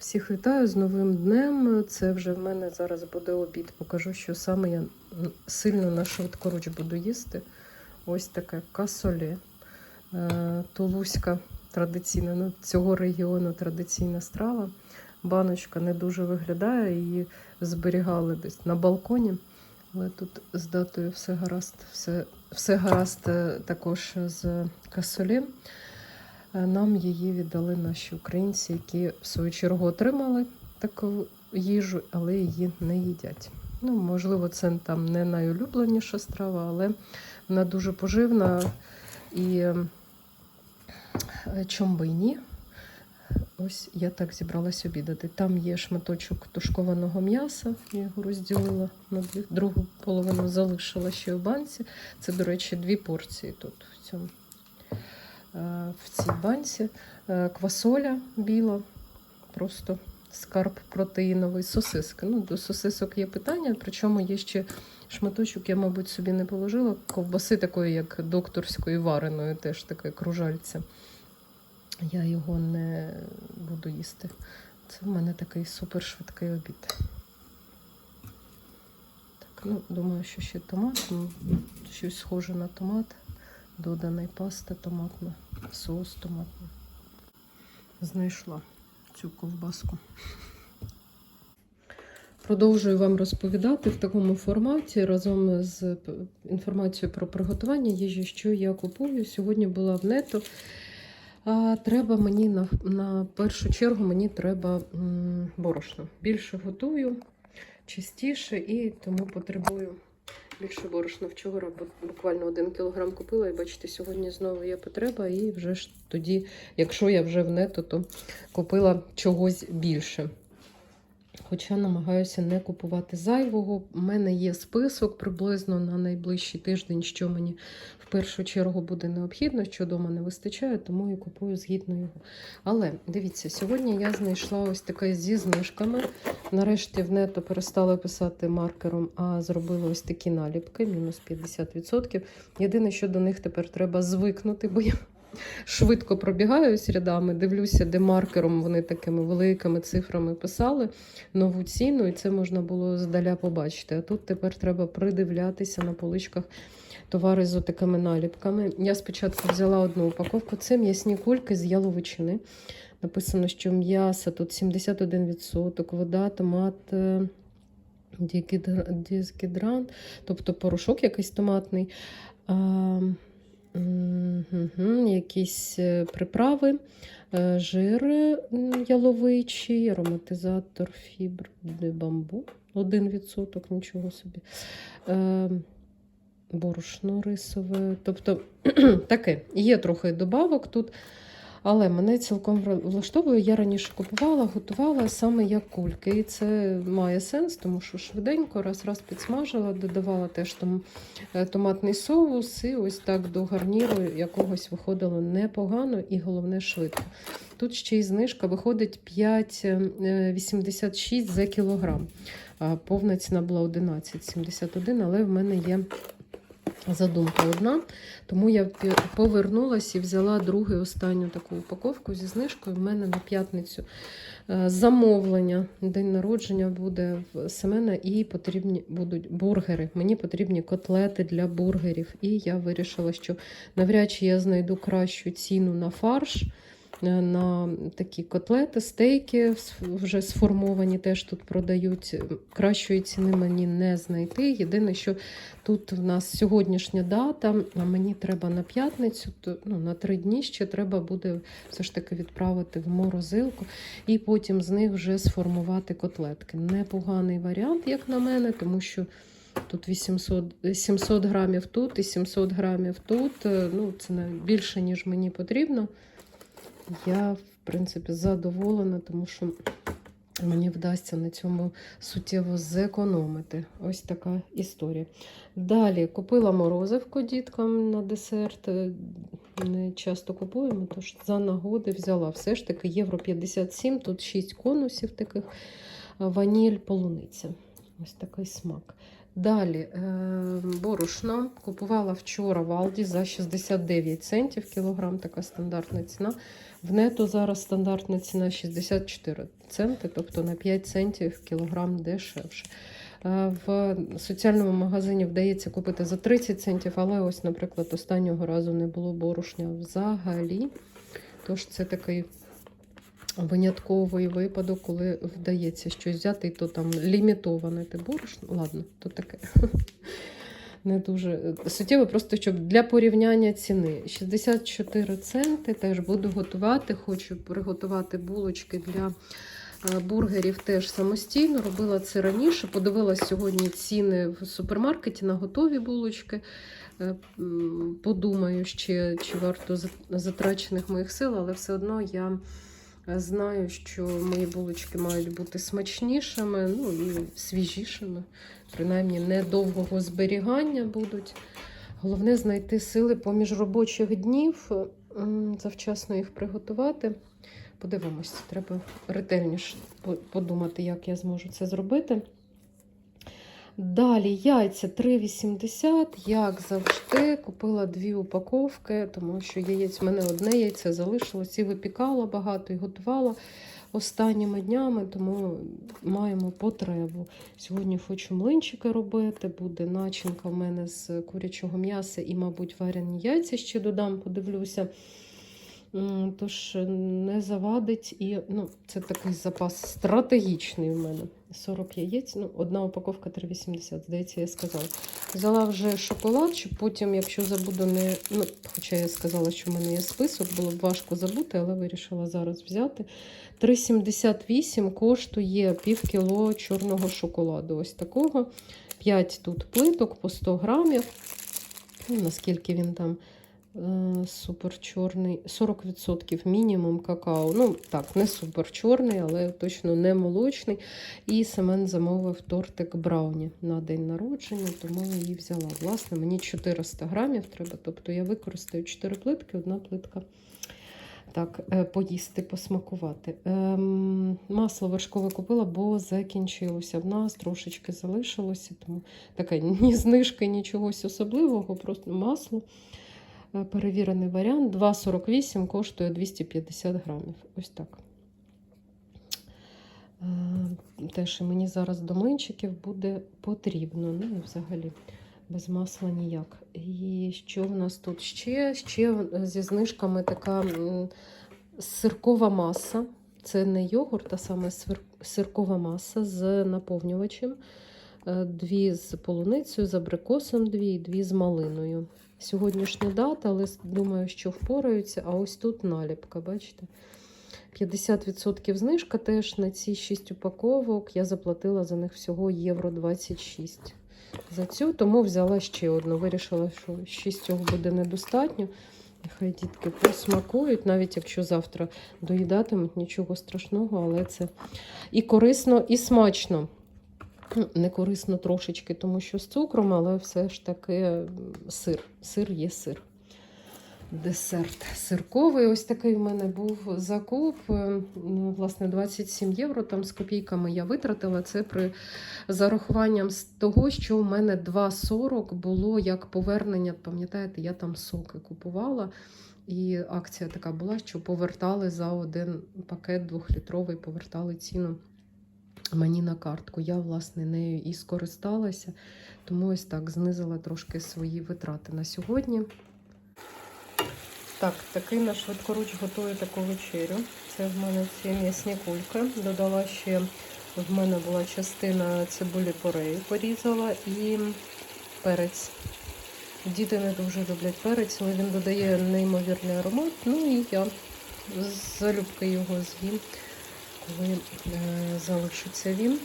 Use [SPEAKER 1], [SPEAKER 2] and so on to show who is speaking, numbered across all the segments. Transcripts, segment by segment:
[SPEAKER 1] Всіх вітаю з новим днем. Це вже в мене зараз буде обід. Покажу, що саме я сильно на швидкоруч буду їсти. Ось таке касоле. Тулузька традиційна, ну, цього регіону традиційна страва. Баночка не дуже виглядає, її зберігали десь на балконі. Але тут з датою все гаразд, все, все гаразд е, також з касолем. Нам її віддали наші українці, які в свою чергу отримали таку їжу, але її не їдять. Ну, можливо, це там не найулюбленіша страва, але вона дуже поживна і е, чом би ні. Ось я так зібралась обідати. Там є шматочок тушкованого м'яса, я його розділила на дві, другу половину залишила ще в банці. Це, до речі, дві порції тут в цьому в цій банці. Е, Квасоля біла, просто скарб протеїновий, сосиски. Ну, до сосисок є питання, причому є ще шматочок, я, мабуть, собі не положила. Ковбаси такої, як докторської вареної, теж таке кружальце. Я його не буду їсти. Це в мене такий супершвидкий обід. Так, ну, думаю, що ще томат, ну, щось схоже на томат доданий паста томатна, соус томатний. Знайшла цю ковбаску. Продовжую вам розповідати в такому форматі разом з інформацією про приготування їжі, що я купую. Сьогодні була в нето. А треба мені на, на першу чергу мені треба борошно. Більше готую, частіше і тому потребую більше борошна. Вчора бу- буквально один кілограм купила, і бачите, сьогодні знову є потреба, і вже ж тоді, якщо я вже в нето, то купила чогось більше. Хоча намагаюся не купувати зайвого. У мене є список приблизно на найближчий тиждень, що мені в першу чергу буде необхідно, що вдома не вистачає, тому і купую згідно його. Але дивіться, сьогодні я знайшла ось таке зі знижками. Нарешті в нето перестала писати маркером, а зробила ось такі наліпки, мінус 50%. Єдине, що до них тепер треба звикнути, бо я швидко пробігаюсь рядами, дивлюся, де маркером вони такими великими цифрами писали нову ціну, і це можна було здаля побачити. А тут тепер треба придивлятися на поличках товари з такими наліпками. Я спочатку взяла одну упаковку. Це м'ясні кульки з яловичини. Написано, що м'ясо тут 71%, вода, томат. е, Дізгідран, тобто порошок якийсь томатний, якісь е, приправи, е, жир яловичий, ароматизатор фібр бамбу, 1%, нічого собі. Е, Борошно рисове. Тобто таке, є трохи добавок тут. Але мене цілком влаштовує. Я раніше купувала, готувала саме як кульки. І це має сенс, тому що швиденько раз-раз підсмажила, додавала теж там е, томатний соус, і ось так до гарніру якогось виходило непогано і головне швидко. Тут ще й знижка виходить 5,86 за кілограм. Повна ціна була 11,71, але в мене є задумка одна. Тому я повернулася і взяла другу останню таку упаковку зі знижкою. В мене на п'ятницю е, замовлення. День народження буде в Семена, і потрібні будуть бургери. Мені потрібні котлети для бургерів. І я вирішила, що навряд чи я знайду кращу ціну на фарш. Е, На такі котлети, стейки вже сформовані, теж тут продають. Кращої ціни мені не знайти. Єдине, що Тут в нас сьогоднішня дата, а мені треба на п'ятницю, ну, на три дні ще треба буде все ж таки відправити в морозилку і потім з них вже сформувати котлетки. Непоганий варіант, як на мене, тому що тут 800, 700 грамів тут і 700 грамів тут. Е, Ну, це більше, ніж мені потрібно. Я, в принципі, задоволена, тому що мені вдасться на цьому суттєво зекономити. Ось така історія. Далі купила морозивку діткам на десерт. Е, Не часто купуємо, тож за нагоди взяла. Все ж таки євро 57, тут 6 конусів таких, ваніль, полуниця. Ось такий смак. Далі е, борошно купувала вчора в Алді за 69 центів кілограм, така стандартна ціна. В нету зараз стандартна ціна 64 центи, тобто на 5 центів кілограм дешевше. Е, В соціальному магазині вдається купити за 30 центів, але ось, наприклад, останнього разу не було борошня взагалі. Тож це такий винятковий випадок, коли вдається щось взяти, і то там лімітоване те борошно. Ладно, то таке. Не дуже суттєво, просто щоб для порівняння ціни. 64 центи теж буду готувати. Хочу приготувати булочки для е, бургерів теж самостійно. Робила це раніше. Подивилась сьогодні ціни в супермаркеті на готові булочки. Е, Подумаю ще, чи варто затрачених моїх сил, але все одно я е, знаю, що мої булочки мають бути смачнішими, ну і свіжішими, принаймні недовгого зберігання будуть. Головне знайти сили поміж робочих днів, завчасно їх приготувати. Подивимось, треба ретельніше подумати, як я зможу це зробити. Далі яйця 3,80, як завжди. Купила дві упаковки, тому що яєць в мене одне яйце залишилось і випікала багато і готувала останніми днями, тому маємо потребу. Сьогодні хочу млинчики робити, буде начинка в мене з курячого м'яса і, мабуть, варені яйця ще додам, подивлюся. Тож не завадить і ну, це такий запас стратегічний в мене. 40 яєць, ну, одна упаковка 3,80, здається, я сказала. Взяла вже шоколад, щоб потім, якщо забуду, не. Ну, хоча я сказала, що в мене є список, було б важко забути, але вирішила зараз взяти. 3,78 коштує пів кіло чорного шоколаду. Ось такого. 5 тут плиток по 100 грамів. Ну, наскільки він там е, супер чорний, 40% мінімум какао. Ну, так, не супер чорний, але точно не молочний. І Семен замовив тортик Брауні на день народження, тому я її взяла. Власне, мені 400 грамів треба, тобто я використаю 4 плитки, одна плитка. Так, е, поїсти, посмакувати. Ем, масло вершкове купила, бо закінчилося в нас, трошечки залишилося, тому таке ні знижки, нічогось особливого, просто масло. Е, Перевірений варіант. 2,48 коштує 250 грамів. Ось так. Е, Теж мені зараз до млинчиків буде потрібно. Ну і взагалі без масла ніяк. І що в нас тут ще? Ще зі знижками така сиркова маса. Це не йогурт, а саме сиркова маса з наповнювачем. Е, Дві з полуницею, з абрикосом, дві і дві з малиною. Сьогоднішня дата, але думаю, що впораються. А ось тут наліпка, бачите? 50% знижка теж на ці 6 упаковок. Я заплатила за них всього євро 26 за цю, тому взяла ще одну. Вирішила, що 6 цього буде недостатньо. Нехай дітки посмакують, навіть якщо завтра доїдатимуть, нічого страшного, але це і корисно, і смачно. Ну, Не корисно трошечки, тому що з цукром, але все ж таки сир. Сир є сир. Десерт сирковий. Ось такий в мене був закуп. Е, ну, Власне, 27 євро там з копійками я витратила. Це при зарахуванням з того, що в мене 2,40 було як повернення. Пам'ятаєте, я там соки купувала. І акція така була, що повертали за один пакет двохлітровий, повертали ціну мені на картку. Я, власне, нею і скористалася, тому ось так знизила трошки свої витрати на сьогодні. Так, такий на швидкоруч готую таку вечерю. Це в мене ці м'ясні кульки. Додала ще, в мене була частина цибулі порей, порізала і перець. Діти не дуже люблять перець, але він додає неймовірний аромат. Ну і я залюбки його з'їм, коли е, залишиться він.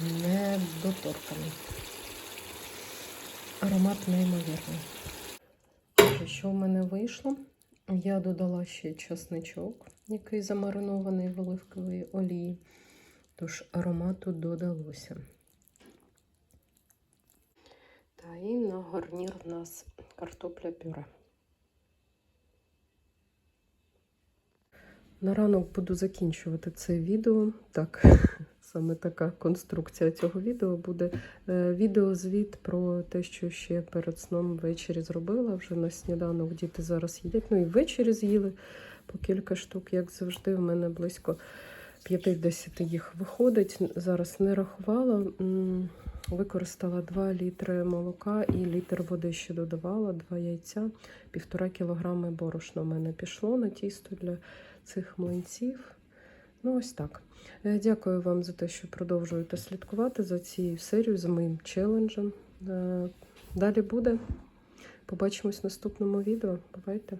[SPEAKER 1] Недоторканий. Аромат неймовірний. Що в мене вийшло? Я додала ще часничок, який замаринований в оливковій олії. Тож аромату додалося. Та і на гарнір в нас картопля пюре. На ранок буду закінчувати це відео. Так, Саме така конструкція цього відео буде. Е, Відеозвіт про те, що ще перед сном ввечері зробила. Вже на сніданок діти зараз їдять. Ну і ввечері з'їли по кілька штук, як завжди. В мене близько 50 їх виходить. Зараз не рахувала. Використала 2 літри молока і літр води ще додавала, 2 яйця, півтора кілограми борошна в мене пішло на тісто для цих млинців. Ну, ось так. Е, Дякую вам за те, що продовжуєте слідкувати за цією серією, за моїм челенджем. Е, Далі буде. Побачимось в наступному відео. Бувайте!